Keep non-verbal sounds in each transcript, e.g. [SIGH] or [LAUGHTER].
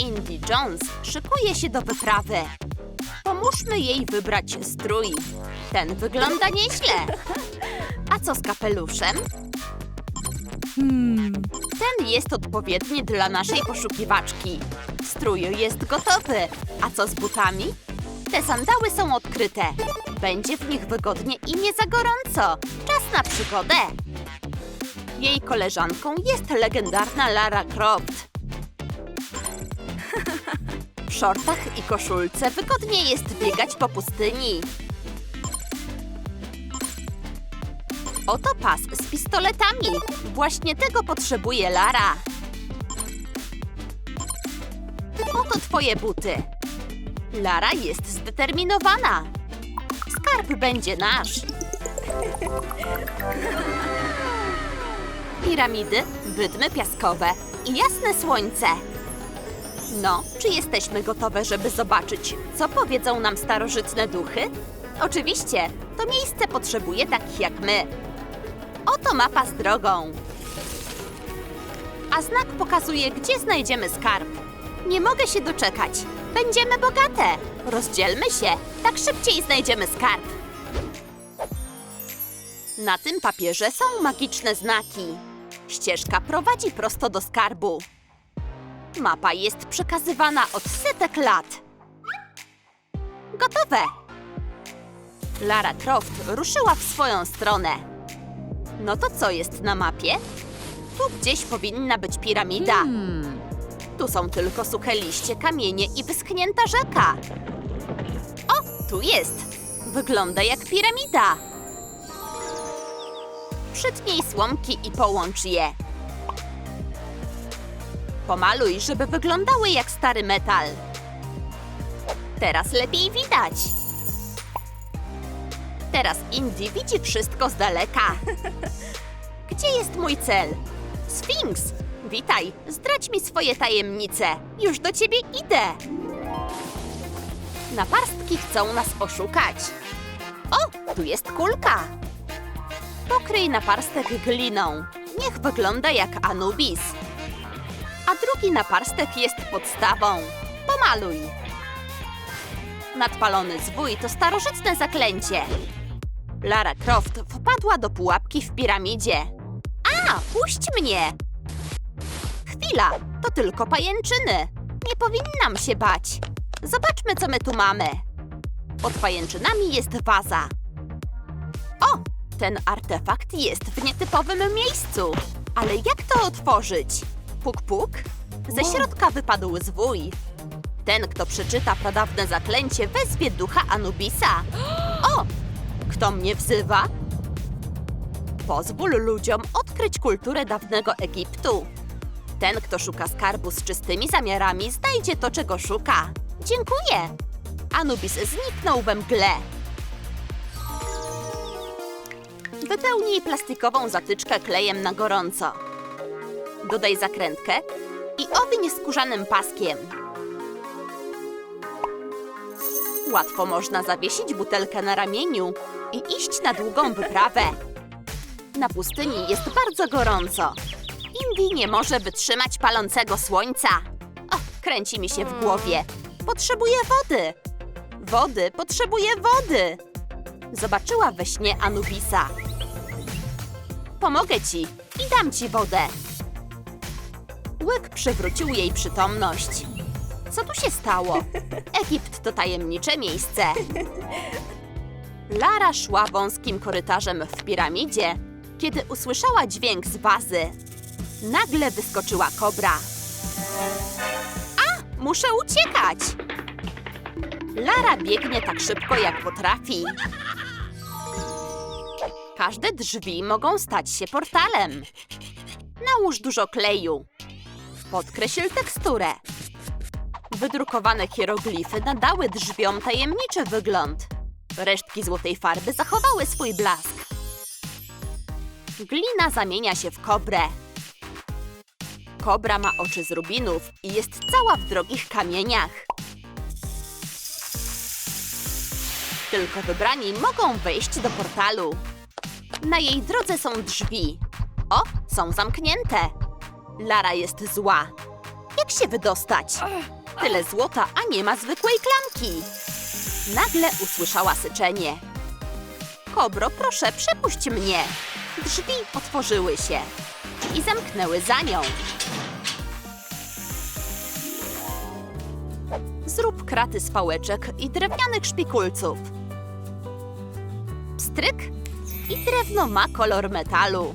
Indy Jones szykuje się do wyprawy. Pomóżmy jej wybrać strój. Ten wygląda nieźle. A co z kapeluszem? Ten jest odpowiedni dla naszej poszukiwaczki. Strój jest gotowy. A co z butami? Te sandały są odkryte. Będzie w nich wygodnie i nie za gorąco. Czas na przygodę. Jej koleżanką jest legendarna Lara Croft. Szortach i koszulce wygodnie jest biegać po pustyni. Oto pas z pistoletami. Właśnie tego potrzebuje Lara. Oto twoje buty. Lara jest zdeterminowana. Skarb będzie nasz. Piramidy, wydmy piaskowe i jasne słońce. No, czy jesteśmy gotowe, żeby zobaczyć, co powiedzą nam starożytne duchy? Oczywiście, to miejsce potrzebuje takich jak my. Oto mapa z drogą. A znak pokazuje, gdzie znajdziemy skarb. Nie mogę się doczekać. Będziemy bogate. Rozdzielmy się, tak szybciej znajdziemy skarb. Na tym papierze są magiczne znaki. Ścieżka prowadzi prosto do skarbu. Mapa jest przekazywana od setek lat. Gotowe! Lara Croft ruszyła w swoją stronę. No to co jest na mapie? Tu gdzieś powinna być piramida. Tu są tylko suche liście, kamienie i wyschnięta rzeka. O, tu jest. Wygląda jak piramida. Przytnij słomki i połącz je. Pomaluj, żeby wyglądały jak stary metal. Teraz lepiej widać. Teraz Indy widzi wszystko z daleka. [LAUGHS] Gdzie jest mój cel? Sfinks! Witaj, zdradź mi swoje tajemnice. Już do ciebie idę. Naparstki chcą nas oszukać. O, tu jest kulka. Pokryj naparstek gliną. Niech wygląda jak Anubis. A drugi naparstek jest podstawą. Pomaluj. Nadpalony zwój to starożytne zaklęcie. Lara Croft wpadła do pułapki w piramidzie. A, puść mnie! Chwila, to tylko pajęczyny. Nie powinnam się bać. Zobaczmy, co my tu mamy. Pod pajęczynami jest waza. O, ten artefakt jest w nietypowym miejscu. Ale jak to otworzyć? Puk, puk. Ze środka wypadł zwój. Ten, kto przeczyta pradawne zaklęcie, wezwie ducha Anubisa. O! Kto mnie wzywa? Pozwól ludziom odkryć kulturę dawnego Egiptu. Ten, kto szuka skarbu z czystymi zamiarami, znajdzie to, czego szuka. Dziękuję. Anubis zniknął we mgle. Wypełnij plastikową zatyczkę klejem na gorąco. Dodaj zakrętkę i owiń skórzanym paskiem. Łatwo można zawiesić butelkę na ramieniu i iść na długą wyprawę. Na pustyni jest bardzo gorąco. Indy nie może wytrzymać palącego słońca. Kręci mi się w głowie. Potrzebuję wody. Wody, potrzebuję wody. Zobaczyła we śnie Anubisa. Pomogę ci i dam ci wodę. Łyk przywrócił jej przytomność. Co tu się stało? Egipt to tajemnicze miejsce. Lara szła wąskim korytarzem w piramidzie, kiedy usłyszała dźwięk z wazy. Nagle wyskoczyła kobra. A, muszę uciekać! Lara biegnie tak szybko, jak potrafi. Każde drzwi mogą stać się portalem. Nałóż dużo kleju. Podkreśl teksturę. Wydrukowane hieroglify nadały drzwiom tajemniczy wygląd. Resztki złotej farby zachowały swój blask. Glina zamienia się w kobrę. Kobra ma oczy z rubinów i jest cała w drogich kamieniach. Tylko wybrani mogą wejść do portalu. Na jej drodze są drzwi. O, są zamknięte. Lara jest zła. Jak się wydostać? Tyle złota, a nie ma zwykłej klamki. Nagle usłyszała syczenie. Kobro, proszę, przepuść mnie. Drzwi otworzyły się i zamknęły za nią. Zrób kraty z pałeczek i drewnianych szpikulców. Pstryk i drewno ma kolor metalu.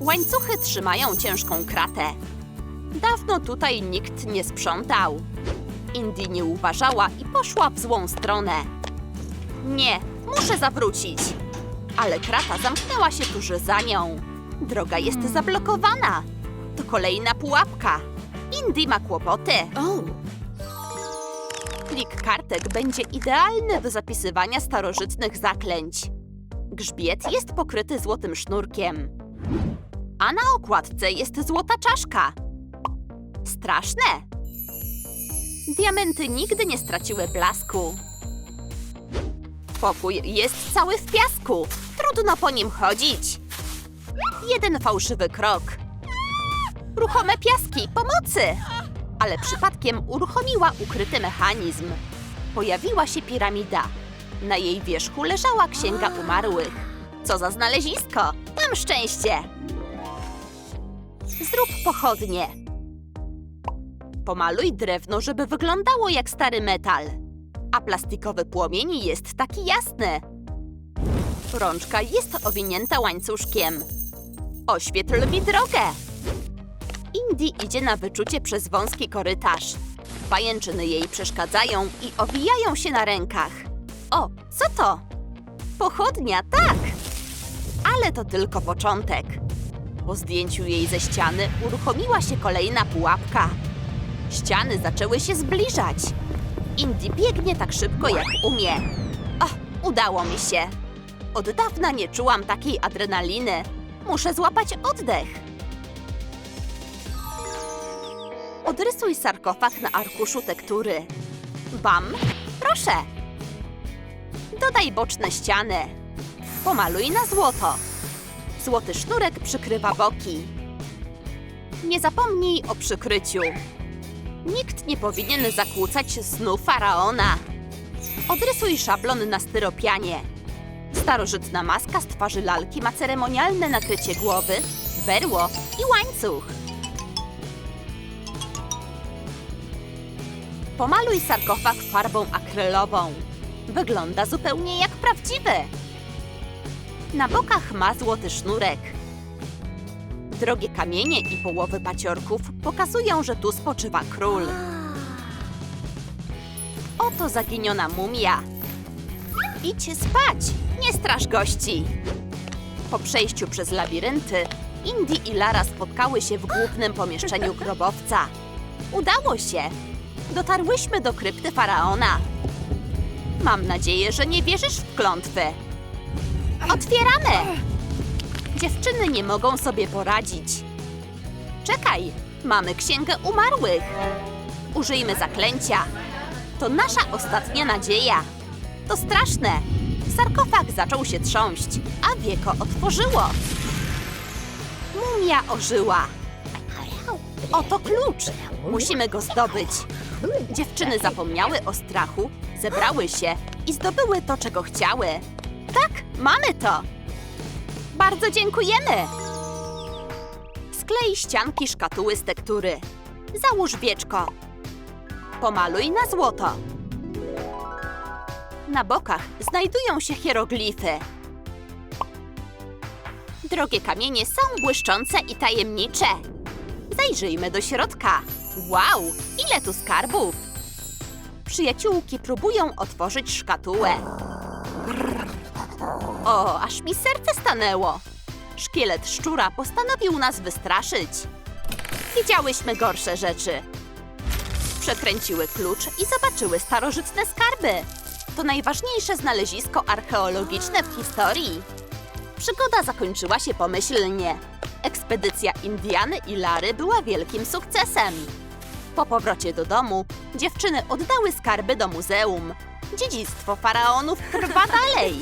Łańcuchy trzymają ciężką kratę. Dawno tutaj nikt nie sprzątał. Indy nie uważała i poszła w złą stronę. Nie, muszę zawrócić. Ale krata zamknęła się tuż za nią. Droga jest zablokowana. To kolejna pułapka. Indy ma kłopoty. Plik kartek będzie idealny do zapisywania starożytnych zaklęć. Grzbiet jest pokryty złotym sznurkiem. A na okładce jest złota czaszka. Straszne! Diamenty nigdy nie straciły blasku. Pokój jest cały w piasku. Trudno po nim chodzić. Jeden fałszywy krok. Ruchome piaski, pomocy! Ale przypadkiem uruchomiła ukryty mechanizm. Pojawiła się piramida. Na jej wierzchu leżała księga umarłych. Co za znalezisko! Mam szczęście! Zrób pochodnie. Pomaluj drewno, żeby wyglądało jak stary metal. A plastikowy płomień jest taki jasny. Rączka jest owinięta łańcuszkiem. Oświetl mi drogę. Indy idzie na wyczucie przez wąski korytarz. Pajęczyny jej przeszkadzają i owijają się na rękach. O, co to? Pochodnia, tak! Ale to tylko początek. Po zdjęciu jej ze ściany uruchomiła się kolejna pułapka. Ściany zaczęły się zbliżać. Indy biegnie tak szybko, jak umie. O, udało mi się. Od dawna nie czułam takiej adrenaliny. Muszę złapać oddech. Odrysuj sarkofag na arkuszu tektury. Bam, proszę. Dodaj boczne ściany. Pomaluj na złoto. Złoty sznurek przykrywa boki. Nie zapomnij o przykryciu. Nikt nie powinien zakłócać snu faraona. Odrysuj szablon na styropianie. Starożytna maska z twarzy lalki ma ceremonialne nakrycie głowy, berło i łańcuch. Pomaluj sarkofag farbą akrylową. Wygląda zupełnie jak prawdziwy. Na bokach ma złoty sznurek. Drogie kamienie i połowy paciorków pokazują, że tu spoczywa król. Oto zaginiona mumia. Idź spać, nie straż gości. Po przejściu przez labirynty, Indy i Lara spotkały się w głównym pomieszczeniu [LAUGHS] grobowca. Udało się! Dotarłyśmy do krypty faraona. Mam nadzieję, że nie wierzysz w klątwy. Otwieramy! Dziewczyny nie mogą sobie poradzić. Czekaj, mamy księgę umarłych. Użyjmy zaklęcia. To nasza ostatnia nadzieja. To straszne. Sarkofag zaczął się trząść, a wieko otworzyło. Mumia ożyła. Oto klucz. Musimy go zdobyć. Dziewczyny zapomniały o strachu, zebrały się i zdobyły to, czego chciały. Tak, mamy to. Bardzo dziękujemy. Sklej ścianki szkatuły z tektury. Załóż wieczko. Pomaluj na złoto. Na bokach znajdują się hieroglify. Drogie kamienie są błyszczące i tajemnicze. Zajrzyjmy do środka. Wow, ile tu skarbów! Przyjaciółki próbują otworzyć szkatułę. Brrr. O, aż mi serce stanęło. Szkielet szczura postanowił nas wystraszyć. Widziałyśmy gorsze rzeczy. Przekręciły klucz i zobaczyły starożytne skarby. To najważniejsze znalezisko archeologiczne w historii. Przygoda zakończyła się pomyślnie. Ekspedycja Indiany i Lary była wielkim sukcesem. Po powrocie do domu dziewczyny oddały skarby do muzeum. Dziedzictwo faraonów trwa [LAUGHS] dalej.